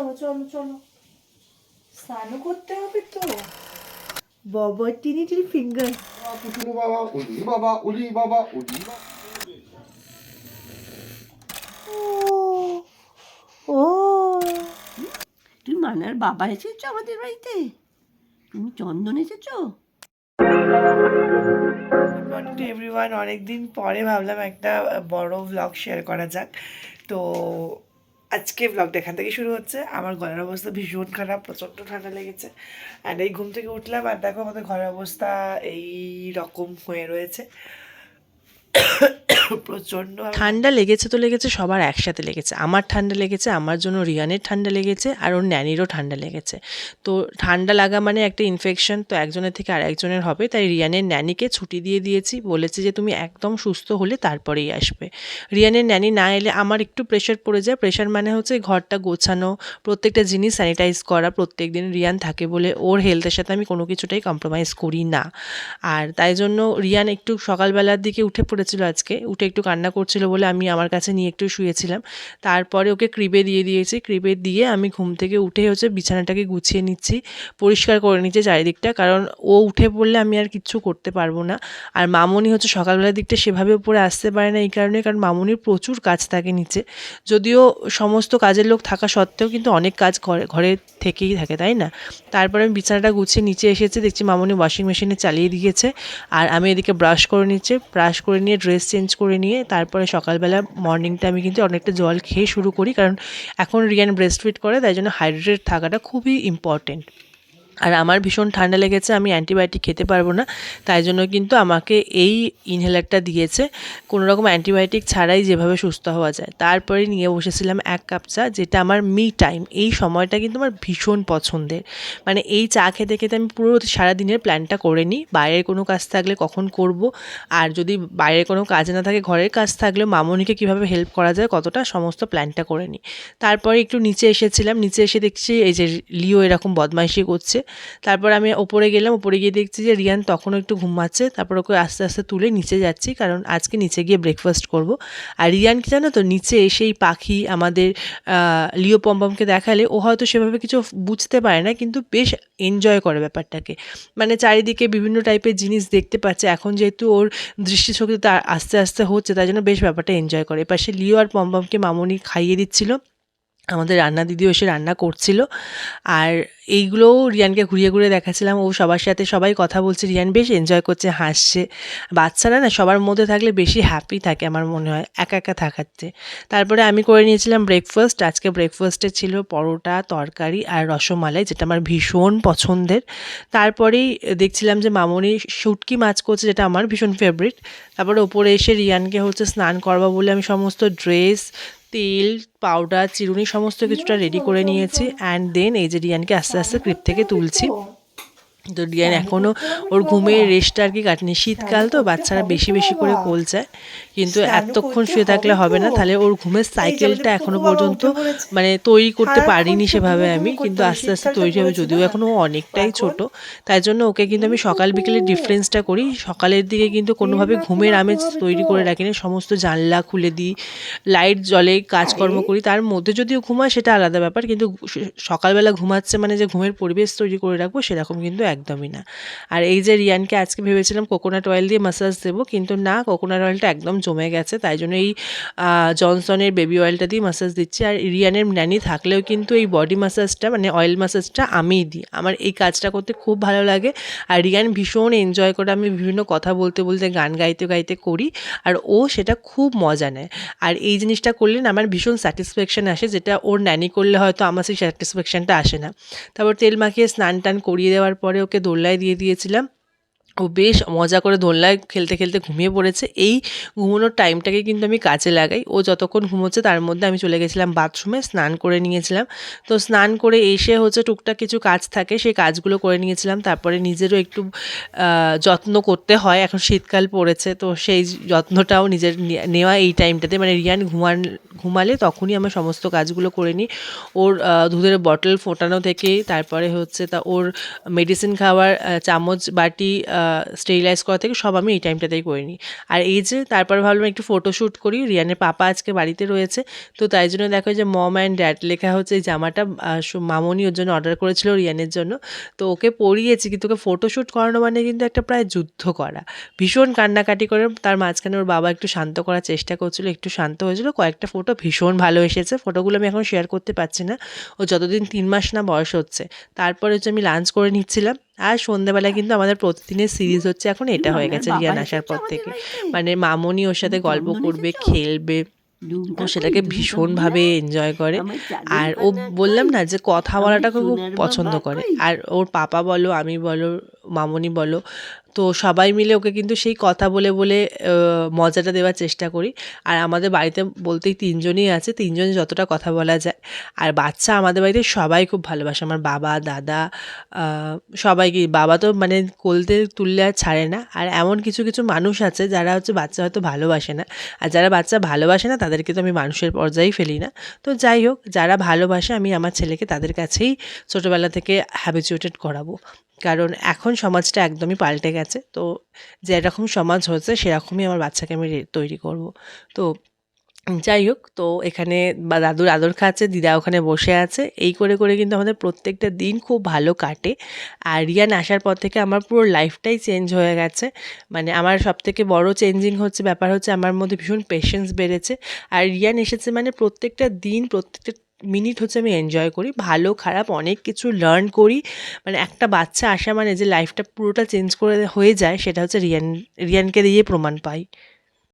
বাবা চলো চলো। স্নানও করতে হবে তো। বাবা টিনি টিনি ফিঙ্গার পুটুলু বাবা উলি বাবা উলি বাবা উলি বাবা। ও ও। তুমি মানার বাবা এসেছ আমাদের বাড়িতে? তুমি চন্দন এসেছ? গুড টু এভরিওয়ান অনেকদিন পরে ভাবলাম একটা বড় ব্লগ শেয়ার করা যাক। তো আজকে ব্লগটা এখান থেকে শুরু হচ্ছে। আমার ঘরের অবস্থা ভীষণ খারাপ, প্রচণ্ড ঠান্ডা লেগেছে। অ্যান্ড এই ঘুম থেকে উঠলাম আর দেখো আমাদের ঘরের অবস্থা এই রকম হয়ে রয়েছে। প্রচণ্ড ঠান্ডা লেগেছে তো লেগেছে, সবার একসাথে লেগেছে। আমার ঠান্ডা লেগেছে, আমার জন্য রিয়ানের ঠান্ডা লেগেছে আর ওর ন্যানিরও ঠান্ডা লেগেছে। তো ঠান্ডা লাগা মানে একটা ইনফেকশন তো একজনের থেকে আর একজনের হবে, তাই রিয়ানের ন্যানিকে ছুটি দিয়ে দিয়েছি। বলেছে যে তুমি একদম সুস্থ হলে তারপরেই আসবে। রিয়ানের ন্যানি না এলে আমার একটু প্রেশার পড়ে যায়। প্রেশার মানে হচ্ছে ঘরটা গোছানো, প্রত্যেকটা জিনিস স্যানিটাইজ করা প্রত্যেক দিন রিয়ান থাকে বলে ওর হেলথের সাথে আমি কোনো কিছুটাই কম্প্রোমাইজ করি না। আর তাই জন্য রিয়ান একটু সকালবেলার দিকে উঠে পড়েছিল আজকে উঠে একটু কান্না করছিল বলে আমি আমার কাছে নিয়ে একটু শুয়েছিলাম। তারপরে ওকে ক্রিবে দিয়ে দিয়েছি। ক্রিবে দিয়ে আমি ঘুম থেকে উঠে হচ্ছে বিছানাটাকে গুছিয়ে নিচ্ছি, পরিষ্কার করে নিচ্ছে চারিদিকটা। কারণ ও উঠে পড়লে আমি আর কিচ্ছু করতে পারব না। আর মামনি হচ্ছে সকালবেলার দিকটা সেভাবে উপরে আসতে পারে না এই কারণে, কারণ মামনির প্রচুর কাজ থাকে নিচে। যদিও সমস্ত কাজের লোক থাকা সত্ত্বেও কিন্তু অনেক কাজ ঘরে ঘরে থেকেই থাকে, তাই না? তারপরে আমি বিছানাটা গুছিয়ে নিচে এসেছি, দেখছি মামনি ওয়াশিং মেশিনে চালিয়ে দিয়েছে। আর আমি এদিকে ব্রাশ করে নিচ্ছে। ব্রাশ করে নিয়ে ড্রেস চেঞ্জ করে নিয়ে তারপরে সকালবেলা মর্নিংটা আমি কিন্তু অনেকটা জল খেয়ে শুরু করি। কারণ এখন রিয়ান ব্রেস্ট ফিট করে, তাই জন্য হাইড্রেট থাকাটা খুবই ইম্পর্টেন্ট আর আমার ভীষণ ঠান্ডা লেগেছে, আমি অ্যান্টিবায়োটিক খেতে পারব না, তাই জন্য কিন্তু আমাকে এই ইনহেলারটা দিয়েছে। কোনো রকম অ্যান্টিবায়োটিক ছাড়াই যেভাবে সুস্থ হওয়া যায়। তারপরে নিয়ে বসেছিলাম এক কাপ চা, যেটা আমার মি টাইম। এই সময়টা কিন্তু আমার ভীষণ পছন্দের। মানে এই চা খেতে খেতে আমি পুরো সারাদিনের প্ল্যানটা করে নিই। বাইরের কোনো কাজ থাকলে কখন করব? আর যদি বাইরের কোনো কাজ না থাকে, ঘরের কাজ থাকলে মামনিকে কীভাবে হেল্প করা যায়, কতটা সমস্ত প্ল্যানটা করে নিই। তারপরে একটু নিচে এসেছিলাম। নিচে এসে দেখছি এই যে লিও এরকম বদমাইশি করছে। তারপর আমি ওপরে গেলাম, ওপরে গিয়ে দেখছি যে রিয়ান তখনও একটু ঘুমাচ্ছে। তারপর ওকে আস্তে আস্তে তুলে নিচে যাচ্ছি, কারণ আজকে নিচে গিয়ে ব্রেকফাস্ট করব। আর রিয়ান কি জানো তো, নিচে এসেই পাখি আমাদের লিও পম্পমকে দেখালে ও হয়তো সেভাবে কিছু বুঝতে পারে না, কিন্তু বেশ এনজয় করে ব্যাপারটাকে। মানে চারিদিকে বিভিন্ন টাইপের জিনিস দেখতে পাচ্ছে। এখন যেহেতু ওর দৃষ্টিশক্তি তার আস্তে আস্তে হচ্ছে তাই জন্য বেশ ব্যাপারটা এনজয় করে। এপাশে লিও আর পম্পমকে মামনি খাইয়ে দিচ্ছিল। আমাদের রান্না দিদিও এসে রান্না করছিল। আর এইগুলোও রিয়ানকে ঘুরিয়ে ঘুরিয়ে দেখাচ্ছিলাম। ও সবার সাথে সবাই কথা বলছে। রিয়ান বেশ এনজয় করছে, হাসছে। বাচ্চারা না সবার মধ্যে থাকলে বেশি হ্যাপি থাকে আমার মনে হয়, একা একা থাকাতে তারপরে আমি করে নিয়েছিলাম ব্রেকফাস্ট আজকে ব্রেকফাস্টে ছিল পরোটা, তরকারি আর রসমালাই, যেটা আমার ভীষণ পছন্দের। তারপরেই দেখছিলাম যে মামনি শুটকি মাছ করছে, যেটা আমার ভীষণ ফেভারিট তারপরে ওপরে এসে রিয়ানকে হচ্ছে স্নান করবা বলে আমি সমস্ত ড্রেস তেল পাউডার চিরুনি, সমস্ত কিছুটা রেডি করে নিয়েছি অ্যান্ড দেন এই যে রিয়ানকে আস্তে আস্তে ক্রিপ থেকে তুলছি। তো রিয়ান এখনও ওর ঘুমের রেস্টটা আর কি কাটেনি শীতকাল তো বাচ্চারা বেশি বেশি করে কোল চায় কিন্তু এতক্ষণ শুয়ে থাকলে হবে না তাহলে ওর ঘুমের সাইকেলটা এখনও পর্যন্ত মানে তৈরি করতে পারিনি সেভাবে আমি কিন্তু আস্তে আস্তে তৈরি হবে। যদিও এখনও অনেকটাই ছোট তাই জন্য ওকে কিন্তু আমি সকাল বিকেলের ডিফারেন্সটা করি। সকালের দিকে কিন্তু কোনোভাবে ঘুমের আমেজ তৈরি করে রাখি না সমস্ত জানলা খুলে দিই লাইট জ্বলে কাজকর্ম করি। তার মধ্যে যদিও ঘুমায় সেটা আলাদা ব্যাপার। কিন্তু সকালবেলা ঘুমাচ্ছে মানে যে ঘুমের পরিবেশ তৈরি করে রাখব সেরকম কিন্তু একদমই না। আর এই যে রিয়ানকে আজকে ভেবেছিলাম কোকোনাট অয়েল দিয়ে মাসাজ দেবো, কিন্তু না কোকোনাট অয়েলটা একদম জমে গেছে, তাই জন্য এই জনসনের বেবি অয়েলটা দিয়ে মাসাজ দিচ্ছি। আর রিয়ানের ন্যানি থাকলেও কিন্তু এই বডি মাসাজটা মানে অয়েল মাসাজটা আমিই দিই। আমার এই কাজটা করতে খুব ভালো লাগে। আর রিয়ান ভীষণ এনজয় করে আমি বিভিন্ন কথা বলতে বলতে গান গাইতে গাইতে করি, আর ও সেটা খুব মজা নেয়। আর এই জিনিসটা করলে না আমার ভীষণ স্যাটিসফ্যাকশান আসে, যেটা ওর ন্যানি করলে হয়তো আমার সেই স্যাটিসফ্যাকশানটা আসে না। তারপর তেল মাখিয়ে স্নান টান করিয়ে দেওয়ার পরে ওকে দোল্লায় দিয়ে দিয়েছিলাম। ও বেশ মজা করে দোলনায় খেলতে খেলতে ঘুমিয়ে পড়েছে। এই ঘুমানোর টাইমটাকে কিন্তু আমি কাজে লাগাই। ও যতক্ষণ ঘুমোচ্ছে তার মধ্যে আমি চলে গেছিলাম বাথরুমে স্নান করে নিয়েছিলাম। তো স্নান করে এসে হচ্ছে টুকটাক কিছু কাজ থাকে, সেই কাজগুলো করে নিয়েছিলাম। তারপরে নিজেরও একটু যত্ন করতে হয়। এখন শীতকাল পড়েছে, তো সেই যত্নটাও নিজের নেওয়া এই টাইমটাতে মানে রিয়ান ঘুমান, ঘুমালে তখনই আমার সমস্ত কাজগুলো করে নিই। ওর দুধের বটল ফোটানো থেকে, তারপরে হচ্ছে তা ওর মেডিসিন খাওয়ার চামচ, বাটি স্টেরিলাইজ করা থেকে সব আমি এই টাইমটাতেই করে নিই। আর এই যে তারপর ভাবলাম একটু ফটোশ্যুট করি, রিয়ানের পাপা আজকে বাড়িতে রয়েছে, তো তাই জন্য দেখো যে মম অ্যান্ড ড্যাড লেখা হচ্ছে এই জামাটা মামনি ওর জন্য অর্ডার করেছিল রিয়ানের জন্য। তো ওকে পরিয়েছি, কিন্তু ওকে ফটোশ্যুট করানো মানে কিন্তু একটা প্রায় যুদ্ধ করা। ভীষণ কান্নাকাটি করে তার মাঝখানে ওর বাবা একটু শান্ত করার চেষ্টা করছিল, একটু শান্ত হয়েছিল। কয়েকটা ফটো ভীষণ ভালো এসেছে ফটোগুলো আমি এখন শেয়ার করতে পারছি না। ও যতদিন তিন মাস না বয়স হচ্ছে, তারপরে হচ্ছে আমি লাঞ্চ করে নিচ্ছিলাম। আর সন্ধ্যাবেলা কিন্তু আমাদের প্রতিদিনের সিরিজ হচ্ছে এখন এটা হয়ে গেছে রিয়ান আসার পর থেকে মানে মামনি ওর সাথে গল্প করবে খেলবে ও সেটাকে ভীষণভাবে এনজয় করে। আর ও বললাম না যে কথা বলাটাকে খুব পছন্দ করে। আর ওর পাপা বলো আমি বলো মামনি বলো। তো সবাই মিলে ওকে কিন্তু সেই কথা বলে বলে মজাটা দেওয়ার চেষ্টা করি। আর আমাদের বাড়িতে বলতেই তিনজনই আছে তিনজন যতটা কথা বলা যায়। আর বাচ্চা আমাদের বাড়িতে সবাই খুব ভালোবাসে। আমার বাবা, দাদা সবাইকে। বাবা তো মানে কোলতে তুললে আর ছাড়ে না। আর এমন কিছু কিছু মানুষ আছে যারা হচ্ছে বাচ্চা হয়তো ভালোবাসে না। আর যারা বাচ্চা ভালোবাসে না, তাদেরকে তো আমি মানুষের পর্যায়েই ফেলি না। তো যাই হোক, যারা ভালোবাসে, আমি আমার ছেলেকে তাদের কাছেই ছোটোবেলা থেকে হ্যাবিচুয়েটেড করাবো। কারণ এখন সমাজটা একদমই পাল্টে গেছে। তো যেরকম সমাজ হচ্ছে, সেরকমই আমার বাচ্চাকে আমি তৈরি করব। তো যাই হোক, তো এখানে বা দাদুর আদর খাচ্ছে, দিদা ওখানে বসে আছে। এই করে করে কিন্তু আমাদের প্রত্যেকটা দিন খুব ভালো কাটে। আর রিয়ান আসার পর থেকে আমার পুরো লাইফটাই চেঞ্জ হয়ে গেছে। মানে আমার সব থেকে বড় চেঞ্জিং হচ্ছে, ব্যাপার হচ্ছে আমার মধ্যে ভীষণ পেশেন্স বেড়েছে। আর রিয়ান এসেছে মানে প্রত্যেকটা দিন, প্রত্যেকটা মিনিট হচ্ছে আমি এনজয় করি, ভালো, খারাপ অনেক কিছু লার্ন করি। মানে একটা বাচ্চা আসা মানে যে লাইফটা পুরোটা চেঞ্জ করে হয়ে যায়, সেটা হচ্ছে রিয়ান, রিয়ানকে দিয়ে প্রমাণ পাই।